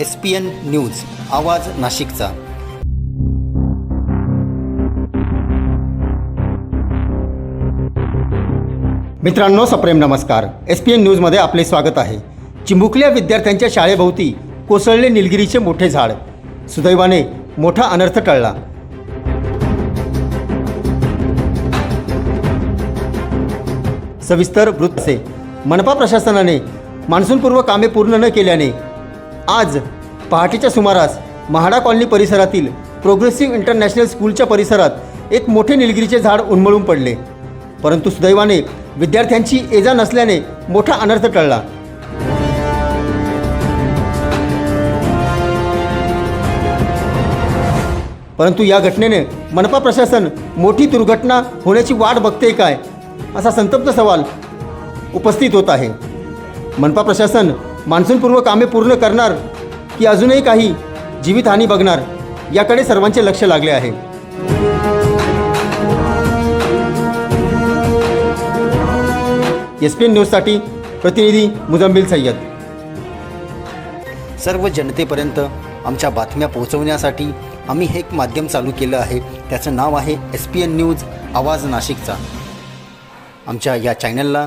S P N news आवाज नाशिकचा. मित्रांनो सप्रेम नमस्कार. एस पी एन न्यूजमध्ये आपले स्वागत आहे. चिमुकल्या विद्यार्थ्यांच्या शाळेभोवती कोसळले निलगिरीचे मोठे झाड. सुदैवाने मोठा अनर्थ टळला. सविस्तर वृत्त मनपा प्रशासनाने मान्सूनपूर्व कामे पूर्ण न केल्याने आज पहाटेच्या सुमारास महाडा कॉलनी परिसरातील प्रोग्रेसिव्ह इंटरनॅशनल स्कूलच्या परिसरात एक मोठे निलगिरीचे झाड उन्मळून पडले. परंतु सुदैवाने विद्यार्थ्यांची एजा नसल्याने मोठा अनर्थ टळला. परंतु या घटनेने मनपा प्रशासन मोठी दुर्घटना होण्याची वाट बघते काय असा संतप्त सवाल उपस्थित होत आहे. मनपा प्रशासन मान्सूनपूर्व कामे पूर्ण करणार की अजूनही काही जीवितहानी बघणार याकडे सर्वांचे लक्ष लागले आहे. एस पी एन न्यूजसाठी प्रतिनिधी मुजम्बिल सय्यद. सर्व जनतेपर्यंत आमच्या बातम्या पोहोचवण्यासाठी आम्ही हे एक माध्यम चालू केलं आहे. त्याचं नाव आहे एस पी एन न्यूज आवाज नाशिकचा. आमच्या या चॅनलला